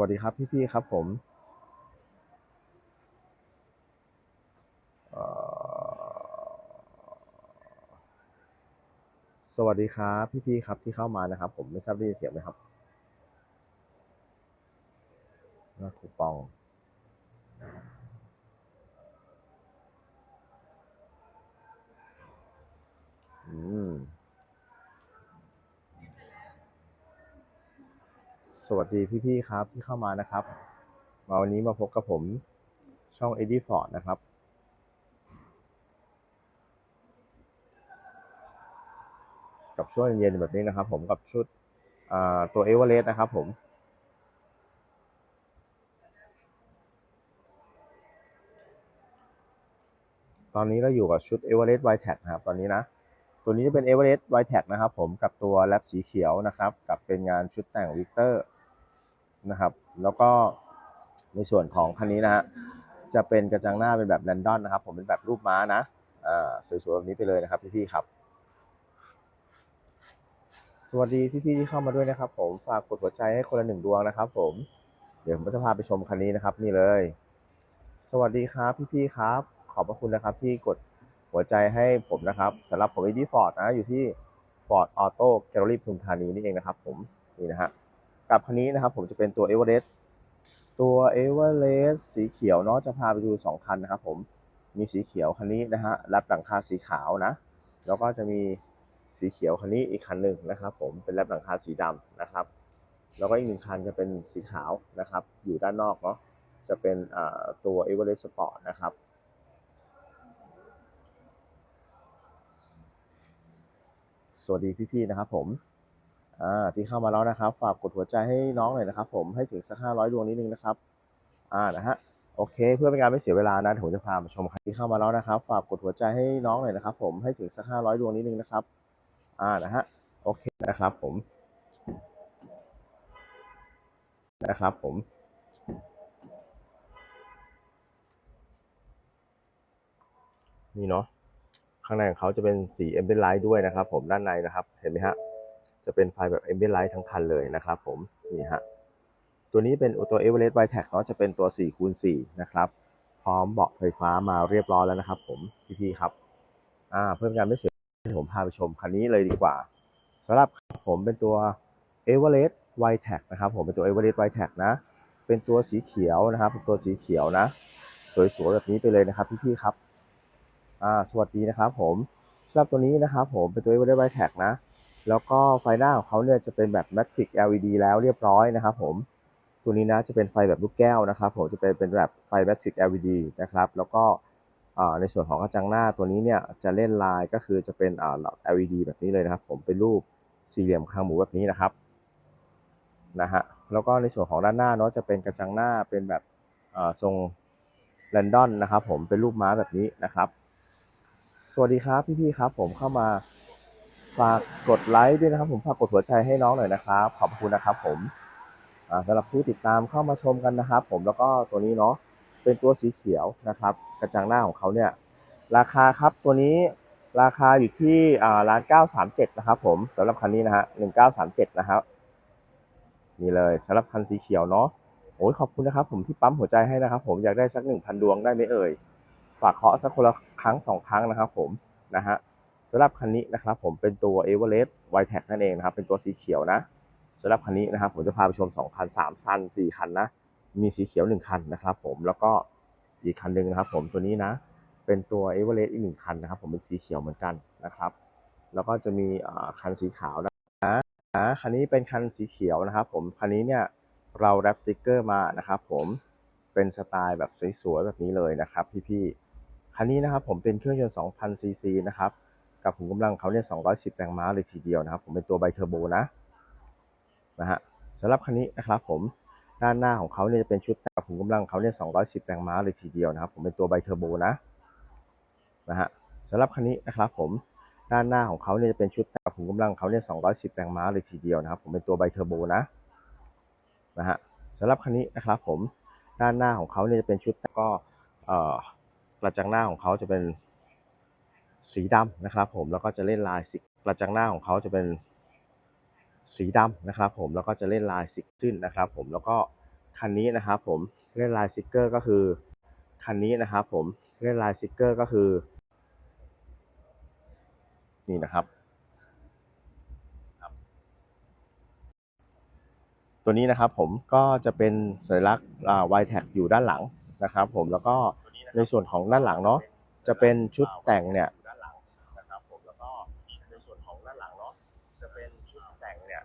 วัสดีครับพี่ๆครับผมสวัสดีครับพี่ๆครับที่เข้ามานะครับ ผมไม่ทราบได้ยินเสียงไหมครับน้าคูปอง อืม สวัสดีพี่ๆครับที่เข้ามานะครับมาวันนี้มาพบกับผมช่อง e d d i Ford นะครับ กับช่วงเย็นแบบนี้นะครับ ผมกับชุดตัวเอเวอเรสต์นะครับ ผมตอนนี้เราอยู่กับชุด e v e r e s t w i t e c นะครับตอนนี้นะ ตัวนี้จะเป็น e v e r e s t w i t e c นะครับผมกับตัวแรปสีเขียวนะครับ กับเป็นงานชุดแต่งวิกเตอร์ นะครับ แล้วก็ในส่วนของคันนี้นะฮะจะเป็นกระจังหน้าเป็นแบบแรนดอนนะครับ ผมเป็นแบบรูปม้านะสวยๆแบบนี้ไปเลยนะครับพี่ๆครับ สวัสดีพี่ๆที่เข้ามาด้วยนะครับ ผมฝากกดหัวใจให้คนละหนึ่งดวงนะครับ ผม เดี๋ยวผมจะพาไปชมคันนี้นะครับ นี่เลย สวัสดีครับพี่ๆครับ ขอบพระคุณนะครับที่กดหัวใจให้ผมนะครับสำหรับผมเอดี้ฟอร์ดนะอยู่ที่ Ford Auto Gallery ปทุมธานีนี่เองนะครับ ผมนี่นะฮะ กับคันนี้นะครับ ผมจะเป็นตัว Everest ตัว Everest สีเขียวเนาะจะพาไปดู 2 คันนะครับ ผมมีสีเขียวคันนี้นะฮะรับหลังคาสีขาวนะ แล้วก็จะมีสีเขียวคันนี้อีกคันหนึ่งนะครับ ผมเป็นรับหลังคาสีดำนะครับ แล้วก็อีกหนึ่งคันจะเป็นสีขาวนะครับ อยู่ด้านนอกเนาะจะเป็นอ่าตัว Everest Sport นะครับสวัสดีพี่ๆนะครับผม อ่าที่เข้ามาแล้วนะครับ ฝากกดหัวใจให้น้องหน่อยนะครับ ผมให้ถึงสักห้าร้อยดวงนิดนึงนะครับอ่านะฮะโอเค เพื่อเป็นการไม่เสียเวลานะผมจะพามาชมใครที่เข้ามาแล้วนะครับ ฝากกดหัวใจให้น้องหน่อยนะครับ ผมให้ถึงสักห้าร้อยดวงนิดนึงนะครับอ่านะฮะโอเคนะครับ ผมนะครับผมนี่เนาะข้างในของเขาจะเป็นสี a m b i e n Light ด้วยนะครับ ผมด้านในนะครับ เห็นไหมฮะ จะเป็นไฟแบบ a m b i e n Light ทั้งคันเลยนะครับผมนี่ฮะตัวนี้เป็นตัว Everest w i t e c เนาะจะเป็นตัว4คูณ4นะครับ พร้อมเบาะไฟฟ้ามาเรียบร้อยแล้วนะครับ ผมพี่ๆครับอ่าเพื่อเป็นการไม่เสียผมพาไปชมคันนี้เลยดีกว่าสำหรับผมเป็นตัว Everest w i t e c นะครับผมเป็นตัว Everest w i t e c นะ เป็นตัวสีเขียวนะครับเป็นตัวสีเขียวนะ สวยๆแบบนี้ไปเลยนะครับพี่ๆครับอ่าสวัสดีนะครับผมสำหรับตัวนี้นะครับผมเป็นตัว Everest w i t e c นะ แล้วก็ไฟหน้าของเขาเนี่ยจะเป็นแบบ Matrix LED แล้วเรียบร้อยนะครับผม ตัวนี้นะจะเป็นไฟแบบลูกแก้วนะครับผมจะเป็นเป็นแบบไฟ Matrix LED นะครับ แล้วก็ในส่วนของกระจังหน้าตัวนี้เนี่ยจะเล่นลายก็คือจะเป็นหลอด LED แบบนี้เลยนะครับ ผมเป็นรูปสี่เหลี่ยมคางหมูแบบนี้นะครับนะฮะแล้วก็ในส่วนของด้านหน้าเนาะจะเป็นกระจังหน้าเป็นแบบทรงแรนดอนนะครับ ผมเป็นรูปม้าแบบนี้นะครับ สวัสดีครับพี่ๆครับ ผมเข้ามา ฝากกดไลค์ด้วยนะครับ ผมฝากกดหัวใจให้น้องหน่อยนะครับ ขอบคุณนะครับ ผมอ่าสำหรับผู้ติดตามเข้ามาชมกันนะครับ ผมแล้วก็ตัวนี้เนาะเป็นตัวสีเขียวนะครับ กระจังหน้าของเขาเนี่ย ราคาครับตัวนี้ราคาอยู่ที่อ่าร้าน937นะครับ ผมสำหรับคันนี้นะฮะ1937นะครับนี่เลยสำหรับคันสีเขียวเนาะโอ้ยขอบคุณนะครับ ผมที่ปั๊มหัวใจให้นะครับ ผมอยากได้สัก1,000ดวงได้ไหมเอ่ยฝากเคาะสักคนละครั้งสองครั้งนะครับ ผมนะฮะ สำหรับคันนี้นะครับผมเป็นตัว e v e r e s t w i t e c นั่นเองนะครับเป็นตัวสีเขียวนะสำหรับคันนี้นะครับผมจะพาไปชม2คัน3คัน4คันนะมีสีเขียว 1 คันนะครับผมแล้วก็อีกคันหนึ่งนะครับผมตัวนี้นะเป็นตัว e v e r e s t อีกหนึ่งคันนะครับผมเป็นสีเขียวเหมือนกันนะครับ แล้วก็จะมีคันสีขาวนะคันนี้เป็นคันสีเขียวนะครับผมคันนี้เนี่ยเราแรปสติกเกอร์มานะครับผมเป็นสไตล์แบบสวยๆแบบนี้เลยนะครับพี่ๆคันนี้นะครับผมเป็นเครื่องยนต์2,000ซีซีนะครับ กับขุมกำลังเขาเนี่ย210 แรงม้าเลยทีเดียวนะครับ ผมเป็นตัวไบเทอร์โบนะนะฮะสำหรับคันนี้นะครับผมด้านหน้าของเขาเนี่ยจะเป็นชุดกับขุมกำลังเขาเนี่ย210 แรงม้าเลยทีเดียวนะครับ ผมเป็นตัวไบเทอร์โบนะนะฮะสำหรับคันนี้นะครับผมด้านหน้าของเขาเนี่ยจะเป็นชุดกับขุมกำลังเขาเนี่ย210 แรงม้าเลยทีเดียวนะครับ ผมเป็นตัวไบเทอร์โบนะนะฮะสำหรับคันนี้นะครับผมด้านหน้าของเขาเนี่ยจะเป็นชุดก็เอ่อกระจังหน้าของเขาจะเป็น สีดำนะครับ ผมแล้วก็จะเล่นลายสีกระจังหน้าของเขาจะเป็นสีดำนะครับ ผมแล้วก็จะเล่นลายสีขึ้นนะครับ ผมแล้วก็คันนี้นะครับ ผมเล่นลายสิกเกอร์ก็คือคันนี้นะครับ ผมเล่นลายสิกเกอร์ก็คือ นี่นะครับตัวนี้นะครับผมก็จะเป็นสัญลักษณ์อ่า y t a g อยู่ด้านหลังนะครับ ผมแล้วก็ในส่วนของด้านหลังเนาะจะเป็นชุดแต่งเนี่ยนะครับผมแล้วก็ในส่วนของด้านหลังเนาะจะเป็นชุดแต่งเนี่ย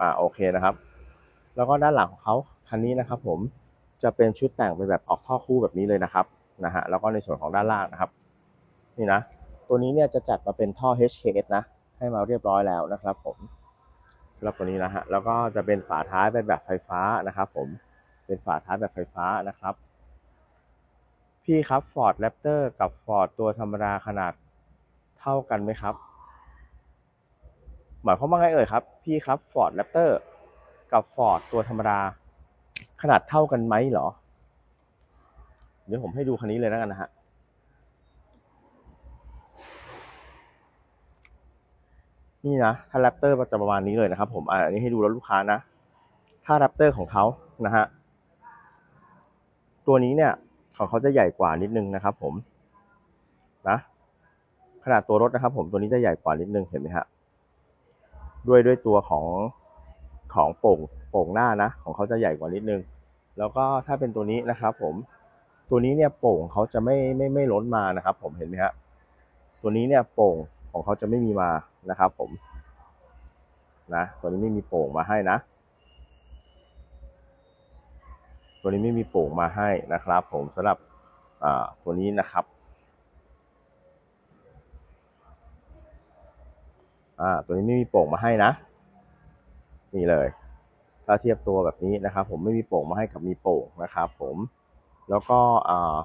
อ่าโอเคนะครับ แล้วก็ด้านหลังของเขาคันนี้นะครับ ผมจะเป็นชุดแต่งเป็นแบบออกท่อคู่แบบนี้เลยนะครับนะฮะแล้วก็ในส่วนของด้านล่างนะครับ นี่นะ ตัวนี้เนี่ยจะจัดมาเป็นท่อ HKS นะ ให้มาเรียบร้อยแล้วนะครับ ผมสำหรับตัวนี้นะฮะแล้วก็จะเป็นฝาท้ายเป็นแบบไฟฟ้านะครับ ผมเป็นฝาท้ายแบบไฟฟ้านะครับ พี่ครับ Ford Raptor กับ Ford ตัวธรรมดาขนาดเท่ากันไหมครับ หมายความว่าไงเอ่ยครับ พี่ครับ Ford Raptor กับ Ford ตัวธรรมดา ขนาดเท่ากันไหมเหรอ เดี๋ยวผมให้ดูคันนี้เลยแล้วกันนะฮะนี่นะถ้าแรปเตอร์จะประมาณนี้เลยนะครับ ผมอันนี้ให้ดูแล้วลูกค้านะ ถ้าแรปเตอร์ของเขานะฮะตัวนี้เนี่ยของเขาจะใหญ่กว่านิดนึงนะครับ ผมนะขนาดตัวรถนะครับ ผมตัวนี้จะใหญ่กว่านิดนึงเห็นไหมฮะ ด้วยด้วยตัวของของโป่งโป่งหน้านะ ของเขาจะใหญ่กว่านิดนึง แล้วก็ถ้าเป็นตัวนี้นะครับผมตัวนี้เนี่ยโป่งเขาจะไม่ไม่ไม่ล้นมานะครับ ผมเห็นไหมฮะตัวนี้เนี่ยโป่งของเขาจะไม่มีมานะครับผมนะตัวนี้ไม่มีโป่งมาให้นะ ตัวนี้ไม่มีโป่งมาให้นะครับ ผมสำหรับอ่าตัวนี้นะครับ อ่าตัวนี้ไม่มีโป่งมาให้นะนี่เลย ถ้าเทียบตัวแบบนี้นะครับ ผมไม่มีโป่งมาให้กับมีโป่งนะครับ ผมแล้วก็อ่า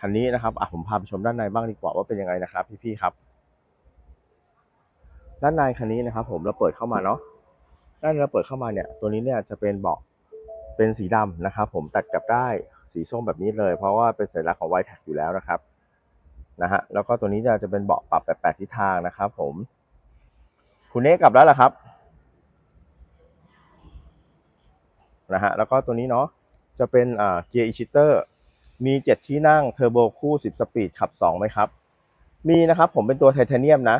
คันนี้นะครับอะผมพาไปชมด้านในบ้างดีกว่าว่าเป็นยังไงนะครับ พี่ๆครับ ด้านในคันนี้นะครับ ผมเราเปิดเข้ามาเนาะด้านเราเปิดเข้ามาเนี่ย ตัวนี้เนี่ยจะเป็นเบาะเป็นสีดำนะครับ ผมตัดกับได้สีส้มแบบนี้เลย เพราะว่าเป็นสัญลักษณ์ของ y t a g อยู่แล้วนะครับนะฮะแล้วก็ตัวนี้จะจะเป็นเบาะปรับแบบแปดทิศทางนะครับ ผม คุณเนกกลับแล้วเหรอครับนะฮะแล้วก็ตัวนี้เนาะจะเป็นอ่าเกียร์อิชิเตอร์มีเจ็ดที่นั่งเทอร์โบคู่สิบสปีดขับสองไหมครับ มีนะครับผมเป็นตัวไทเทเนียมนะ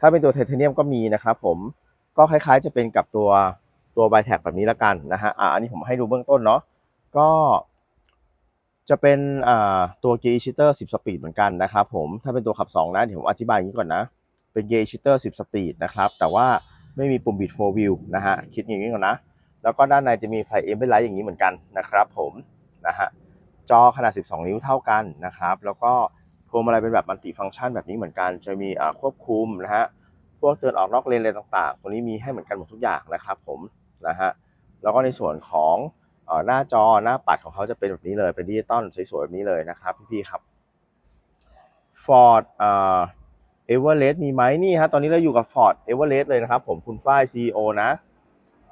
ถ้าเป็นตัวไทเทเนียมก็มีนะครับผมก็คล้ายๆจะเป็นกับตัวตัวไบแท็กแบบนี้ละกันนะฮะอ่าอันนี้ผมให้ดูเบื้องต้นเนาะก็จะเป็นอ่าตัวเกียร์อิชิเตอร์10 สปีดเหมือนกันนะครับผมถ้าเป็นตัวขับ 2 นะเดี๋ยวผมอธิบายอย่างนี้ก่อนนะ เป็นเยชิเตอร์10 สปีดนะครับ แต่ว่าไม่มีปุ่มบิด4 wheel นะฮะ คิดอย่างนี้ก่อนนะ แล้วก็ด้านในจะมีไฟเอ็มเบลไลท์อย่างนี้เหมือนกันนะครับผม นะฮะ จอขนาด 12 นิ้วเท่ากันนะครับ แล้วก็พวงมาลัยเป็นแบบมัลติฟังก์ชันแบบนี้เหมือนกัน จะมีควบคุมนะฮะ พวกเตือนออกนอกเลนอะไรต่างๆ ตัวนี้มีให้เหมือนกันหมดทุกอย่างนะครับผม นะฮะ แล้วก็ในส่วนของอหน้าจอหน้าปัดของเขาจะเป็นแบบนี้เลย เป็นดิจิตอลสวยๆแบบนี้เลยนะครับพี่ๆครับ Ford อ่อ เอเวอเรสต์มีไหมนี่ฮะตอนนี้เราอยู่กับ Ford e v e r e s t เลยนะครับผมคุณฝ้าย CEO นะ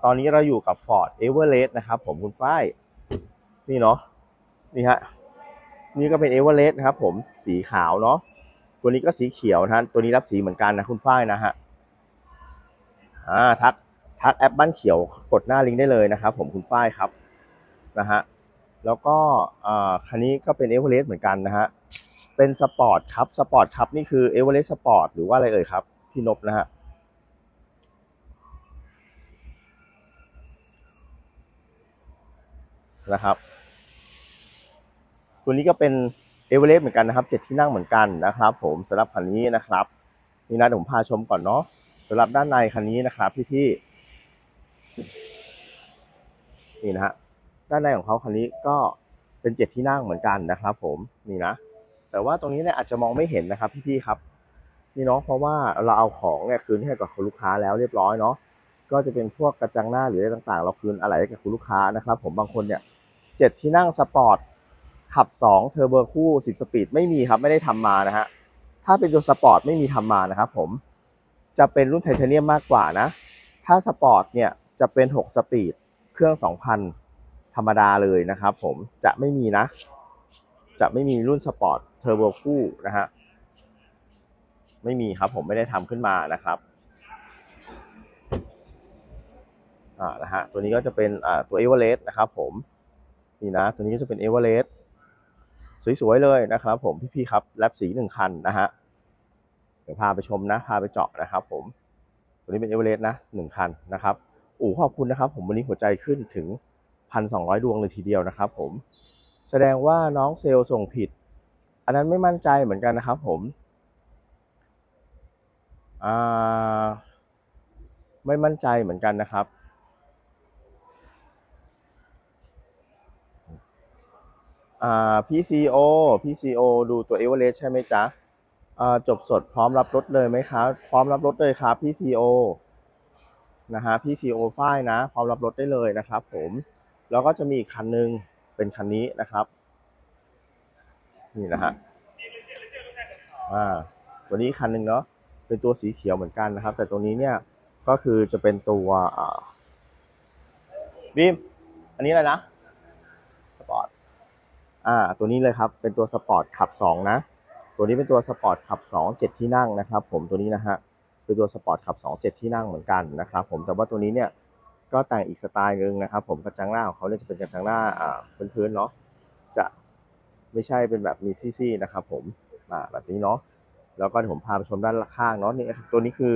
ตอนนี้เราอยู่กับ Ford e v e r e s t นะครับผมคุณฝ้าย นี่เนาะนี่ฮะนี่ก็เป็น e v e r e s t นะครับผมสีขาวเนาะตัวนี้ก็สีเขียวนะตัวนี้รับสีเหมือนกันนะคุณฝ้ายนะฮะอ่าทักทักแอปบ้านเขียวกดหน้าลิงก์ได้เลยนะครับผมคุณฝ้ายครับนะฮะแล้วก็อ่าคันนี้ก็เป็นเอเวอเรสต์เหมือนกันนะฮะ เป็นสปอร์ตครับสปอร์ตครับนี่คือเอเวอเรสต์สปอร์ตหรือว่าอะไรเอ่ยครับ พี่นบนะฮะนะครับตัวนี้ก็เป็นเอเวอเรสต์เหมือนกันนะครับเจ็ดที่นั่งเหมือนกันนะครับ ผมสำหรับคันนี้นะครับนี่นะผมพาชมก่อนเนาะสำหรับด้านในคันนี้นะครับพี่ๆนี่นะฮะด้านในของเขาคันนี้ก็เป็นเจ็ดที่นั่งเหมือนกันนะครับ ผมนี่นะ แต่ว่าตรงนี้เนี่ยอาจจะมองไม่เห็นนะครับพี่ๆครับนี่เนาะเพราะว่าเราเอาของเนี่ยคืนให้กับคุณลูกค้าแล้วเรียบร้อยเนาะก็จะเป็นพวกกระจังหน้าหรืออะไรต่างๆ เราคืนอะไรให้กับคุณลูกค้านะครับ ผมบางคนเนี่ยเจ็ดที่นั่งสปอร์ตขับ2เทอร์โบอร์คู่ 10 สปีดไม่มีครับไม่ได้ทำมานะฮะถ้าเป็นตัวสปอร์ตไม่มีทำมานะครับผมจะเป็นรุ่นไทเทเนียมมากกว่านะ ถ้าสปอร์ตเนี่ยจะเป็น 6 สปีดเครื่อง 2,000 ธรรมดาเลยนะครับผมจะไม่มีนะ จะไม่มีรุ่นสปอร์ตเทอร์โบคู่นะฮะไม่มีครับผมไม่ได้ทำขึ้นมานะครับอ่านะฮะตัวนี้ก็จะเป็นอ่าตัวเอเวอเรสต์นะครับผมนี่นะตัวนี้ก็จะเป็นเอเวอเรสต์สวยๆเลยนะครับผมพี่ๆครับแลบสีหนึ่งคันนะฮะเดี๋ยวพาไปชมนะพาไปเจาะนะครับผมตัวนี้เป็นเอเวอเรสต์นะหนึ่งคันนะครับอู๋ขอบคุณนะครับ ผมวันนี้หัวใจขึ้นถึงพันสองร้อยดวงเลยทีเดียวนะครับผม แสดงว่าน้องเซลล์ส่งผิด อันนั้นไม่มั่นใจเหมือนกันนะครับผมไม่มั่นใจเหมือนกันนะครับอ่า PCO PCO ดูตัว e v e r a g e ใช่ไหมจ๊ะจบสดพร้อมรับรถเลยไหมครับ พร้อมรับรถเลยครับ PCO นะฮะ PCO ฝ้ายนะ พร้อมรับรถได้เลยนะครับผม แล้วก็จะมีอีกคันหนึง เป็นคันนี้นะครับ นี่นะฮะอ่าตัวนี้คันหนึ่งเนาะเป็นตัวสีเขียวเหมือนกันนะครับ แต่ตัวนี้เนี่ยก็คือจะเป็นตัวอ่าบีมอันนี้อะไรนะสปอร์ตอ่าตัวนี้เลยครับ เป็นตัวสปอร์ตขับ2นะตัวนี้เป็นตัวสปอร์ตขับ2 7 ที่นั่งนะครับ ผมตัวนี้นะฮะเป็นตัวสปอร์ตขับ2 7 ที่นั่งเหมือนกันนะครับ ผมแต่ว่าตัวนี้เนี่ย ก็แต่งอีกสไตล์หนึงนะครับ ผมกระจังหน้าของเขาเนี่ยจะเป็นกระจังหน้าอ่าพื้นๆเนาะจะไม่ใช่เป็นแบบมีซี่ๆนะครับ ผมอ่าแบบนี้เนาะแล้วก็เดี๋ยวผมพาไปชมด้านข้างเนาะนี่ตัวนี้คือ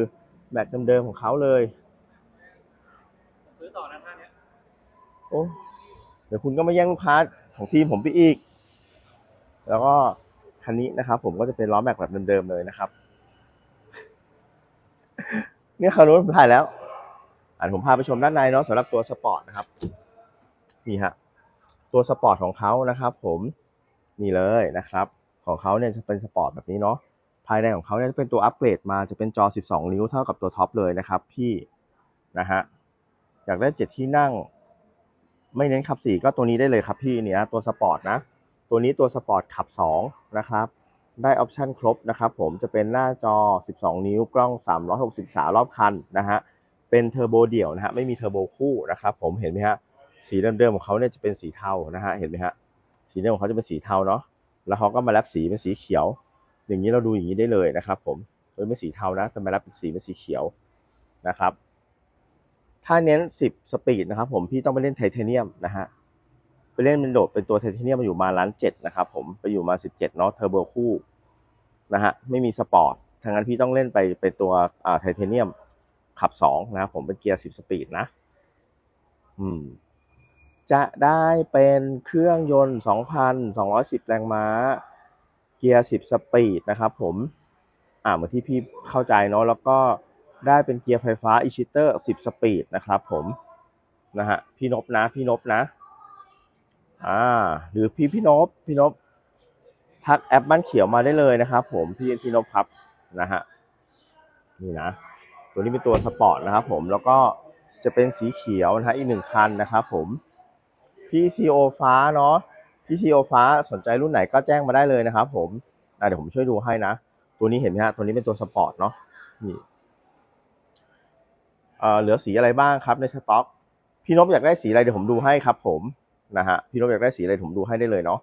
แบตเดิมๆของเขาเลยซื้อต่อนะท่านเนี้ยโอ้เดี๋ยวคุณก็มาแย่งลูกค้าของทีมผมไปอีก แล้วก็คันนี้นะครับ ผมก็จะเป็นล้อแม็กแบบเดิมๆเลยนะครับ เนี่ยคราวนู้นผมถ่ายแล้ว อ่านผมพาไปชมด้านในเนาะสำหรับตัวสปอร์ตนะครับนี่ฮะตัวสปอร์ตของเขานะครับ ผมนี่เลยนะครับ ของเขาเนี่ยจะเป็นสปอร์ตแบบนี้เนาะภายในของเขาเนี่ยจะเป็นตัวอัปเกรดมาจะเป็นจอ 12 นิ้วเท่ากับตัวท็อปเลยนะครับพี่นะฮะอยากได้ 7 ที่นั่ง ไม่เน้นขับ 4 ก็ตัวนี้ได้เลยครับพี่เนี่ยตัวสปอร์ตนะตัวนี้ตัวสปอร์ตขับ 2 นะครับได้ออปชันครบนะครับผมจะเป็นหน้าจอ 12 นิ้วกล้อง 360รอบคันนะฮะ เป็นเทอร์โบเดี่ยวนะฮะไม่มีเทอร์โบคู่นะครับผมเห็นไหมฮะสีเดิมๆของเขาเนี่ยจะเป็นสีเทานะฮะเห็นไหมฮะสีเดิมของเขาจะเป็นสีเทาเนาะแล้วเขาก็มาแรปสีเป็นสีเขียว อย่างนี้เราดูอย่างนี้ได้เลยนะครับผมโดยไม่สีเทานะแต่มาแรปเป็นสีเป็นสีเขียวนะครับถ้าเน้น 10 สปีดนะครับผมพี่ต้องไปเล่นไทเทเนียมนะฮะไปเล่นเป็นโดดเป็นตัวไทเทเนียมมาอยู่มาล้านเจ็ดนะครับผมไปอยู่มา 17เนาะเทอร์โบคู่นะฮะไม่มีสปอร์ตทางนั้นพี่ต้องเล่นไปเป็นตัวอ่าไทเทเนียม ขับ2นะผมเป็นเกียร์10สปีดนะ อืม จะได้เป็นเครื่องยนต์ 2,210 แรงม้า เกียร์ 10 สปีดนะครับผม อ่าเหมือนที่พี่เข้าใจเนาะแล้วก็ได้เป็นเกียร์ไฟฟ้าอีชิเตอร์ 10 สปีดนะครับผมนะฮะพี่นบนะ พี่นบนะ อ่า หรือพี่พี่นบพี่นบทักแอปบ้านเขียวมาได้เลยนะครับผมพี่พี่นบครับนะฮะนี่นะ ตัวนี้เป็นตัวสปอร์ตนะครับผมแล้วก็จะเป็นสีเขียวนะฮะอีกหนึ่งคันนะครับผม PCO ฟ้าเนาะ PCO ฟ้าสนใจรุ่นไหนก็แจ้งมาได้เลยนะครับผมเดี๋ยวผมช่วยดูให้นะ ตัวนี้เห็นไหมฮะตัวนี้เป็นตัวสปอร์ตเนาะนี่เออเหลือสีอะไรบ้างครับในสต็อก พี่นพอยากได้สีอะไรเดี๋ยวผมดูให้ครับ ผมนะฮะพี่นพอยากได้สีอะไรผมดูให้ได้เลยเนาะ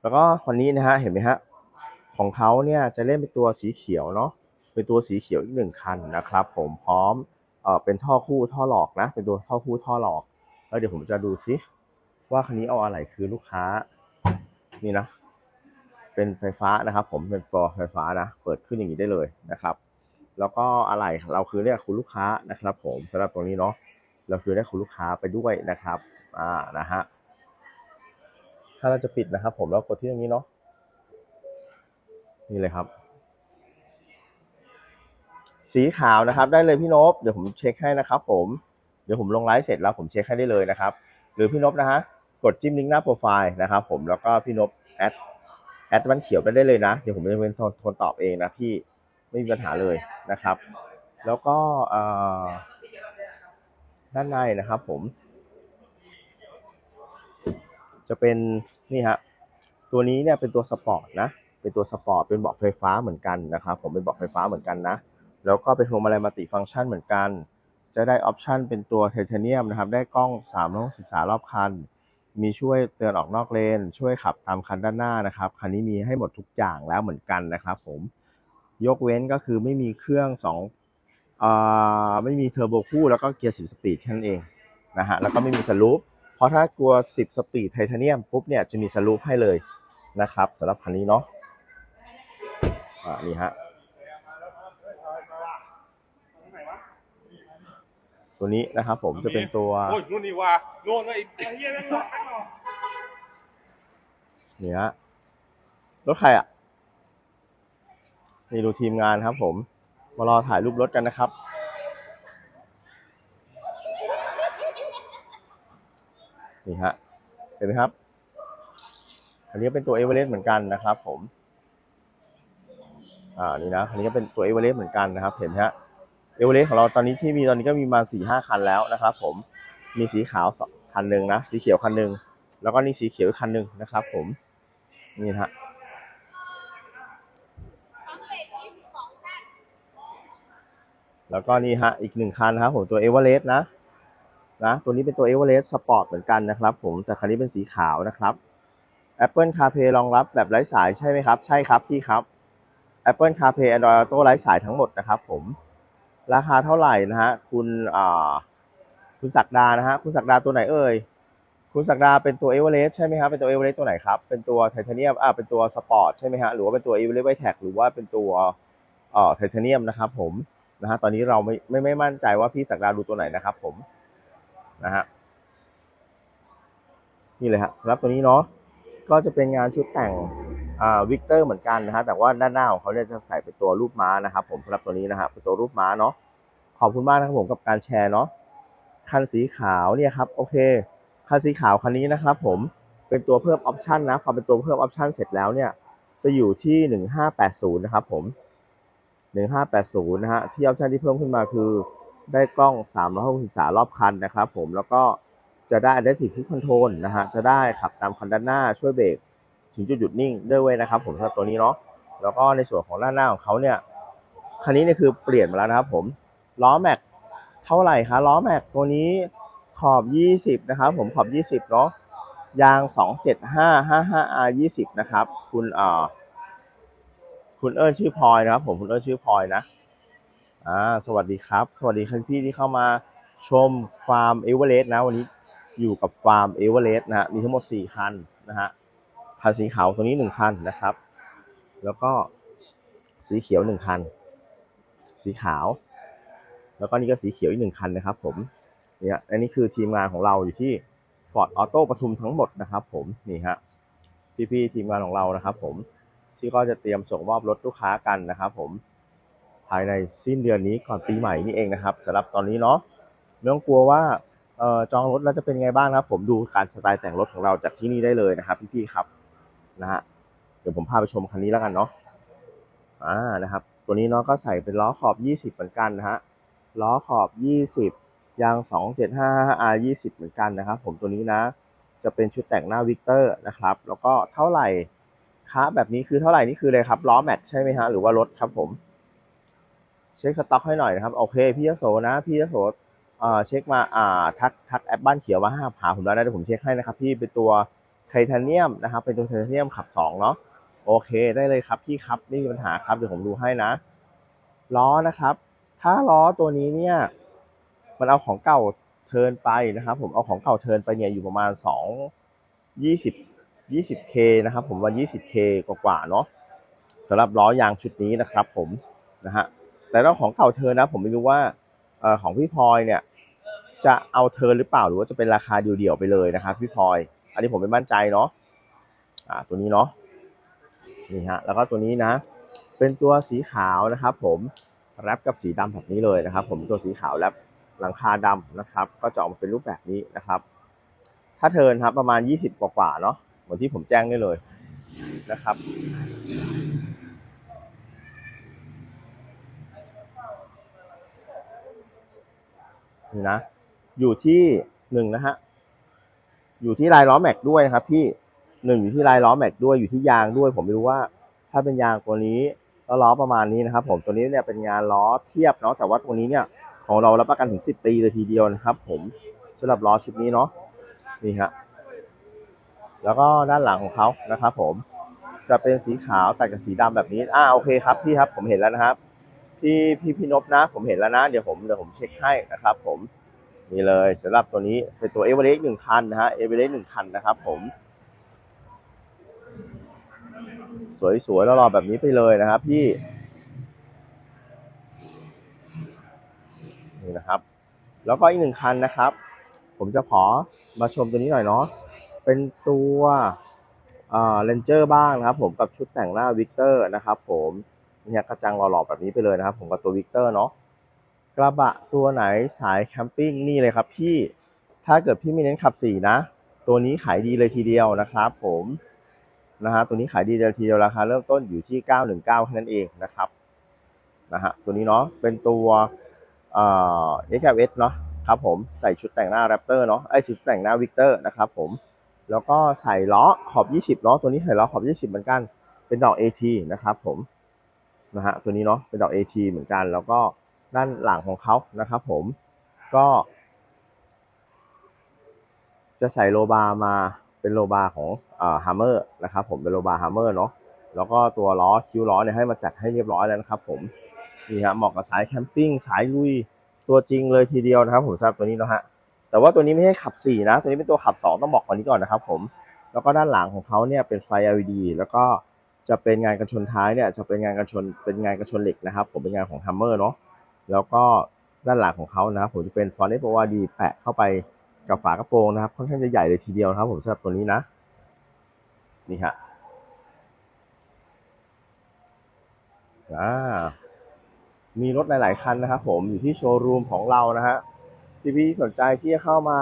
แล้วก็คนนี้นะฮะเห็นไหมฮะของเขาเนี่ยจะเล่นเป็นตัวสีเขียวเนาะ เป็นตัวสีเขียวอีกหนึ่งคันนะครับ ผมพร้อมเออเป็นท่อคู่ท่อหลอกนะ เป็นตัวท่อคู่ท่อหลอก แล้วเดี๋ยวผมจะดูซิว่าคันนี้เอาอะไรคือลูกค้า นี่นะ เป็นไฟฟ้านะครับ ผมเป็นตัวไฟฟ้านะ เปิดขึ้นอย่างนี้ได้เลยนะครับ แล้วก็อะไรเราคือเรียกคุณลูกค้านะครับ ผมสำหรับตรงนี้เนาะเราคือได้คุณลูกค้าไปด้วยนะครับ อ่านะฮะถ้าเราจะปิดนะครับ ผมเรากดที่ตรงนี้เนาะนี่เลยครับ สีขาวนะครับ ได้เลยพี่นพเดี๋ยวผมเช็คให้นะครับ ผมเดี๋ยวผมลงไลฟ์เสร็จแล้วผมเช็คให้ได้เลยนะครับ หรือพี่นพนะฮะกดจิ้มลิงก์หน้าโปรไฟล์นะครับผมแล้วก็พี่นพแอดแอดมันเขียวไปได้เลยนะ เดี๋ยวผมจะเป็นคนคนตอบเองนะพี่ไม่มีปัญหาเลยนะครับ แล้วก็ด้านในนะครับผม จะเป็นนี่ฮะตัวนี้เนี่ยเป็นตัวสปอร์ตนะ เป็นตัวสปอร์ตเป็นเบาะไฟฟ้าเหมือนกันนะครับผมเป็นเบาะไฟฟ้าเหมือนกันนะ แล้วก็เป็นพวงมาลัยมัลติฟังก์ชันเหมือนกัน จะได้ออปชันเป็นตัวไทเทเนียมนะครับ ได้กล้อง360รอบคัน มีช่วยเตือนออกนอกเลน ช่วยขับตามคันด้านหน้านะครับ คันนี้มีให้หมดทุกอย่างแล้วเหมือนกันนะครับผมยกเว้นก็คือไม่มีเครื่อง2อ่าไม่มีเทอร์โบคู่แล้วก็เกียร์ 10 สปีดแค่นั้นเองนะฮะแล้วก็ไม่มีสลูปเพราะถ้ากลัว 10 สปีดไทเทเนียมปุ๊บเนี่ยจะมีสลูปให้เลยนะครับสำหรับคันนี้เนาะอ่านี่ฮะ ตัวนี้นะครับผมจะเป็นตัวโอ้ยนู่นนี่ว่าโน่นไอ้ไอ้เหี้ยนั่นหรอกเนี่ยฮะรถใครอะนี่ดูทีมงานครับ ผมมารอถ่ายรูปรถกันนะครับนี่ฮะเห็นไหมครับ อันนี้ก็เป็นตัวเอเวอเรสต์เหมือนกันนะครับ ผม อ่านี่นะอันนี้ก็เป็นตัวเอเวอเรสต์เหมือนกันนะครับ เห็นไหมฮะ เอเวอเรสต์ของเราตอนนี้ที่มีตอนนี้ก็มีมาสี่ห้าคันแล้วนะครับ ผมมีสีขาวสองคันหนึ่งนะสีเขียวคันหนึ่งแล้วก็นี่สีเขียวอีกคันหนึ่งนะครับ ผมนี่ฮะแล้วก็นี่ฮะอีกหนึ่งคันนะครับผมตัวเอเวอเรสต์นะนะตัวนี้เป็นตัวเอเวอเรสต์สปอร์ตเหมือนกันนะครับ ผมแต่คันนี้เป็นสีขาวนะครับ Apple CarPlay รองรับแบบไร้สายใช่ไหมครับ ใช่ครับพี่ครับ Apple CarPlay Android Auto ไร้สายทั้งหมดนะครับผม ราคาเท่าไหร่นะฮะคุณอ่าคุณศักดานะฮะคุณศักดาตัวไหนเอ่ยคุณศักดาเป็นตัวเอเวอเรสต์ใช่ไหมครับเป็นตัวเอเวอเรสต์ตัวไหนครับเป็นตัวไทเทเนียมอ่าเป็นตัวสปอร์ตใช่ไหมฮะหรือว่าเป็นตัวเอเวอเรสต์ไวแท็กหรือว่าเป็นตัวเอ่อไทเทเนียมนะครับผมนะฮะตอนนี้เราไม่ไม่ไม่มั่นใจว่าพี่ศักดาดูตัวไหนนะครับผมนะฮะนี่เลยฮะสำหรับตัวนี้เนาะก็จะเป็นงานชุดแต่ง วิกเตอร์เหมือนกันนะฮะแต่ว่าด้านหน้าของเขาเนี่ยจะใส่เป็นตัวรูปม้านะครับ ผมสำหรับตัวนี้นะฮะเป็นตัวรูปม้าเนาะขอบคุณมากนะครับผมกับการแชร์เนาะคันสีขาวเนี่ยครับโอเคคันสีขาวคันนี้นะครับ ผมเป็นตัวเพิ่มออปชันนะพอเป็นตัวเพิ่มออปชันเสร็จแล้วเนี่ยจะอยู่ที่ 1580 นะครับผม 1580 นะฮะที่ออปชันที่เพิ่มขึ้นมาคือได้กล้อง 360รอบคันนะครับผมแล้วก็จะได้ Adaptive Cruise Control นะฮะจะได้ขับตามคันด้านหน้าช่วยเบรก ถึงจุดหยุดนิ่งด้วยนะครับผมสำหรับตัวนี้เนาะแล้วก็ในส่วนของด้านหน้าของเขาเนี่ยคันนี้เนี่ยคือเปลี่ยนมาแล้วนะครับผมล้อแม็กเท่าไหร่คะล้อแม็กตัวนี้ขอบ 20 นะครับผมขอบ 20 เนาะยาง 275 55R 20 นะครับ คุณเอ่าคุณเอิญชื่อพลอยนะครับ ผมคุณเอิญชื่อพลอยนะอ่าสวัสดีครับ สวัสดีคุณพี่ที่เข้ามาชมฟาร์มเอเวอเรสต์นะวันนี้อยู่กับฟาร์มเอเวอเรสต์นะฮะมีทั้งหมด 4 คันนะฮะ คันสีขาวตัวนี้1คันนะครับ แล้วก็สีเขียว1คัน สีขาว แล้วก็นี่ก็สีเขียวอีกหนึ่งคันนะครับ ผมเนี่ยอันนี้คือทีมงานของเราอยู่ที่ Ford Auto ปทุมทั้งหมดนะครับ ผมนี่ฮะพี่ๆทีมงานของเรานะครับ ผมที่ก็จะเตรียมส่งมอบรถลูกค้ากันนะครับผมภายในสิ้นเดือนนี้ก่อนปีใหม่นี่เองนะครับสำหรับตอนนี้เนาะไม่ต้องกลัวว่าออจองรถแล้วจะเป็นไงบ้างครับ ผมดูการสไตล์แต่งรถของเราจากที่นี่ได้เลยนะครับ พี่ๆครับ นะฮะเดี๋ยวผมพาไปชมคันนี้แล้วกันเนาะอ่านะครับ ตัวนี้เนาะก็ใส่เป็นล้อขอบ 20 เหมือนกันนะฮะล้อขอบ 20 ยาง 275 R 20 เหมือนกันนะครับ ผมตัวนี้นะ จะเป็นชุดแต่งหน้าวิกเตอร์นะครับ แล้วก็เท่าไหร่ค้าแบบนี้คือเท่าไหร่นี่คืออะไรครับล้อแม็กใช่ไหมฮะหรือว่ารถครับผม เช็คสต็อกให้หน่อยนะครับโอเค พี่ยโสนะพี่ยโสเอ่อเช็คมาอ่าทักทักแอปบ้านเขียวมาห้าหาผมแล้วนะเดี๋ยวผมเช็คให้นะครับพี่เป็นตัว ไทเทเนียมนะครับเป็นตัวไทเทเนียมขับสองเนาะโอเคได้เลยครับพี่ครับไม่มีปัญหาครับเดี๋ยวผมดูให้นะล้อนะครับ ถ้าล้อตัวนี้เนี่ยมันเอาของเก่าเทินไปนะครับ ผมเอาของเก่าเทินไปเนี่ยอยู่ประมาณสองยี่สิบ 20K นะครับ ผมว่า 20K กว่าๆเนาะสำหรับล้อยางชุดนี้นะครับ ผมนะฮะแต่เรื่องของเก่าเธอนนะ ผมไม่รู้ว่าของพี่พลอยเนี่ยจะเอาเธอหรือเปล่าหรือว่าจะเป็นราคาเดี่ยวๆไปเลยนะครับ พี่พลอย นนี้ผมไม่มั่นใจเนาะอ่าตัวนี้เนาะนี่ฮะแล้วก็ตัวนี้นะ เป็นตัวสีขาวนะครับ ผมแรปกับสีดำแบบนี้เลยนะครับ ผมตัวสีขาวแรปหลังคาดำนะครับ ก็จะออกมาเป็นรูปแบบนี้นะครับ ถ้าเทินครับประมาณ 20 กว่าๆเนาะเหมือนที่ผมแจ้งได้เลยนะครับนี่นะ อยู่ที่หนึ่งนะฮะ อยู่ที่ลายล้อแม็กด้วยนะครับพี่หนึ่งอยู่ที่ลายล้อแม็กด้วยอยู่ที่ยางด้วย ผมไม่รู้ว่า ถ้าเป็นยางตัวนี้แล้วล้อประมาณนี้นะครับ ผมตัวนี้เนี่ยเป็นงานล้อเทียบเนาะแต่ว่าตัวนี้เนี่ยของเรารับประกันถึง 10 ปีเลยทีเดียวนะครับ ผมสำหรับล้อชุดนี้เนาะนี่ฮะแล้วก็ด้านหลังของเขานะครับ ผมจะเป็นสีขาวแต่กับสีดำแบบนี้อ่าโอเคครับพี่ครับผมเห็นแล้วนะครับพี่พี่พี่นพนะ ผมเห็นแล้วนะ เดี๋ยวผมเดี๋ยวผมเช็คให้นะครับ ผม นี่เลยสำหรับตัวนี้เป็นตัวเอเวอเรสต์หนึ่งคันนะฮะเอเวอเรสต์หนึ่งคันนะครับผม สวยๆแล้วรอแบบนี้ไปเลยนะครับพี่ นี่นะครับ แล้วก็อีกหนึ่งคันนะครับ ผมจะขอมาชมตัวนี้หน่อยเนาะเป็นตัวอ่าเลนเจอร์บ้างนะครับ ผมกับชุดแต่งหน้าวิกเตอร์นะครับ ผมเนี่ยกระจังหล่อๆแบบนี้ไปเลยนะครับ ผมกับตัววิกเตอร์เนาะ ระบะตัวไหนสายแคมปิ้งนี่เลยครับพี่ถ้าเกิดพี่ไม่เน้นขับสี่นะ ตัวนี้ขายดีเลยทีเดียวนะครับผมนะฮะตัวนี้ขายดีเลยทีเดียวราคาเริ่มต้นอยู่ที่ 919แค่นั้นเองนะครับนะฮะตัวนี้เนาะเป็นตัวเอ่อ XLS เนาะครับผมใส่ชุดแต่งหน้า Raptor เนาะไอชุดแต่งหน้า Victor นะครับผมแล้วก็ใส่ล้อขอบ 20เนาะตัวนี้ใส่ล้อขอบ 20 เหมือนกัน เป็นดอก AT นะครับผมนะฮะตัวนี้เนาะเป็นดอก AT เหมือนกัน แล้วก็ ด้านหลังของเขานะครับผมก็ จะใส่โลบาร์มาเป็นโลบาร์ของเอ่อฮัมเมอร์นะครับผมเป็นโลบาร์ฮัมเมอร์เนาะแล้วก็ตัวล้อคิ้วล้อเนี่ยให้มาจัดให้เรียบร้อยแล้วนะครับผมนี่ฮะเหมาะกับสายแคมปิ้งสายลุยตัวจริงเลยทีเดียวนะครับผมสำหรับตัวนี้เนาะฮะแต่ว่าตัวนี้ไม่ใช่ขับ 4 นะ ตัวนี้เป็นตัวขับ 2 ต้องบอกก่อนนี้ก่อนนะครับผมแล้วก็ด้านหลังของเขาเนี่ยเป็นไฟ LED แล้วก็จะเป็นงานกันชนท้ายเนี่ยจะเป็นงานกันชนเป็นงานกันชนเหล็กนะครับผมเป็นงานของฮัมเมอร์เนาะ แล้วก็ด้านหลังของเขานะครับผมจะเป็นฟอนต์เอฟโอดีแปะเข้าไปกับฝากระโปรงนะครับ ค่อนข้างจะใหญ่เลยทีเดียวนะครับ ผมสำหรับตัวนี้นะ นี่ฮะอ่ามีรถหลาย ๆ คันนะครับผมอยู่ที่โชว์รูมของเรานะฮะพี่ๆสนใจที่จะเข้ามา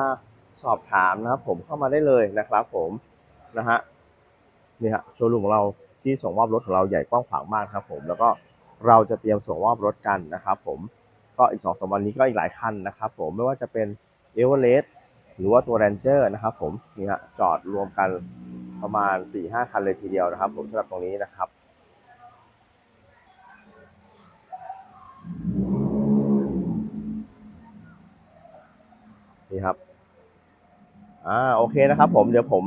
สอบถามนะครับ ผมเข้ามาได้เลยนะครับ ผมนะฮะนี่ฮะโชว์รูมของเราที่ส่งมอบรถของเราใหญ่กว้างขวางมากครับ ผมแล้วก็ เราจะเตรียมส่งมอบรถกันนะครับผมก็อีกสองสามวันนี้ก็อีกหลายคันนะครับผมไม่ว่าจะเป็นเอเวอเรสต์หรือว่าตัว Ranger นะครับผมนี่ฮะจอดรวมกันประมาณ 4-5 คันเลยทีเดียวนะครับ ผมสำหรับตรงนี้นะครับนี่ครับ อ่า โอเคนะครับผม เดี๋ยวผม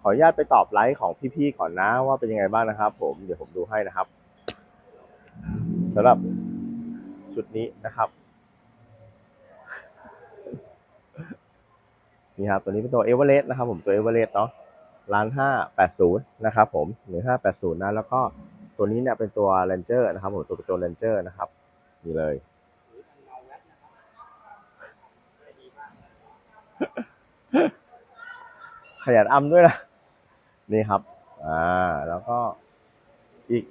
ขออนุญาตไปตอบไลค์ของพี่ๆก่อนนะว่าเป็นยังไงบ้างนะครับผม เดี๋ยวผมดูให้นะครับ สำหรับชุดนี้นะครับนี่ครับตัวนี้เป็นตัวเอเวอเรสต์นะครับผมตัวเอเวอเรสต์เนาะร้านห้าแปดศูนย์นะครับผมหนึ่งห้าแปดศูนย์นะแล้วก็ตัวนี้เนี่ยเป็นตัวเรนเจอร์นะครับผมตัวเป็นตัวเรนเจอร์นะครับนี่เลย ขยันอำด้วยนะนี่ครับอ่าแล้วก็อีก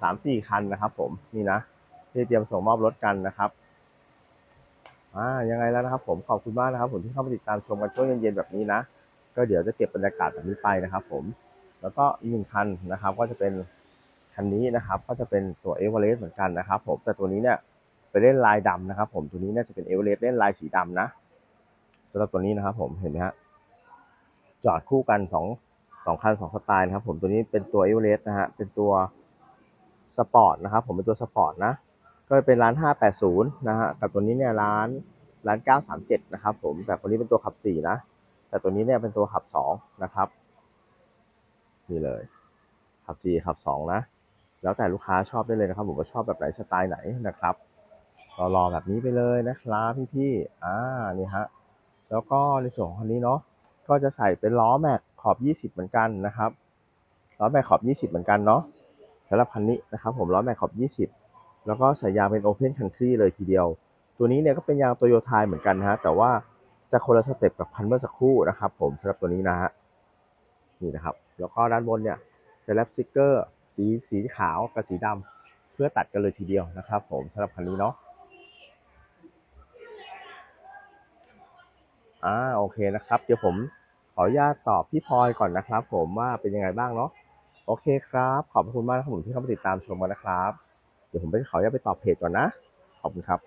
สามสี่คันนะครับ ผมนี่นะที่เตรียมส่งมอบรถกันนะครับอ่ายังไงแล้วนะครับ ผมขอบคุณมากนะครับ ผมที่เข้ามาติดตามชมกันช่วงเย็นๆแบบนี้นะก็เดี๋ยวจะเก็บบรรยากาศแบบนี้ไปนะครับ ผมแล้วก็อีกหนึ่งคันนะครับ ก็จะเป็นคันนี้นะครับ ก็จะเป็นตัวเอเวอเรสต์เหมือนกันนะครับ ผมแต่ตัวนี้เนี่ยไปเล่นลายดำนะครับ ผมตัวนี้เนี่ยจะเป็นเอเวอเรสต์เล่นลายสีดำนะสำหรับตัวนี้นะครับ ผมเห็นไหมฮะจอดคู่กันสองสองคันสองสไตล์นะครับ ผมตัวนี้เป็นตัวเอเวอเรสต์นะฮะเป็นตัว สปอร์ตนะครับผมเป็นตัวสปอร์ตนะก็เป็นร้าน 580 นะฮะกับตัวนี้เนี่ยร้านร้าน 937 นะครับผมแต่ตัวนี้เป็นตัวขับ 4 นะ แต่ตัวนี้เนี่ยเป็นตัวขับ 2 นะครับนี่เลยขับ 4 ขับ 2 นะ แล้วแต่ลูกค้าชอบได้เลยนะครับ ผมว่าชอบแบบไหนสไตล์ไหนนะครับรอๆแบบนี้ไปเลยนะครับพี่ๆอ่านี่ฮะแล้วก็ในส่วนของคันนี้เนาะก็จะใส่เป็นล้อแม็กขอบ 20 เหมือนกันนะครับล้อแม็กขอบ 20 เหมือนกันเนาะ สำหรับคันนี้นะครับผมล้อแม็กขอบ 20 แล้วก็ส่ยยางเป็น Open Country เลยทีเดียว ตัวนี้เนี่ยก็เป็นยางโตโยต้าเหมือนกันนะฮะแต่ว่าจะคนละสเต็ปกับคันเมื่อสักครู่นะครับผมสำหรับตัวนี้นะฮะนี่นะครับ แล้วก็ด้านบนเนี่ยจะแรปสติกเกอร์สีสีขาวกับสีดำเพื่อตัดกันเลยทีเดียวนะครับ ผมสำหรับคันนี้เนาะอ่าโอเคนะครับ เดี๋ยวผมขออนุญาตตอบพี่พลอยก่อนนะครับ ผมว่าเป็นยังไงบ้างเนาะ โอเคครับ ขอบคุณมากนะครับผมที่เข้ามาติดตามชมกันนะครับ เดี๋ยวผมไปขออนุญาตไปตอบเพจก่อนนะ ขอบคุณครับ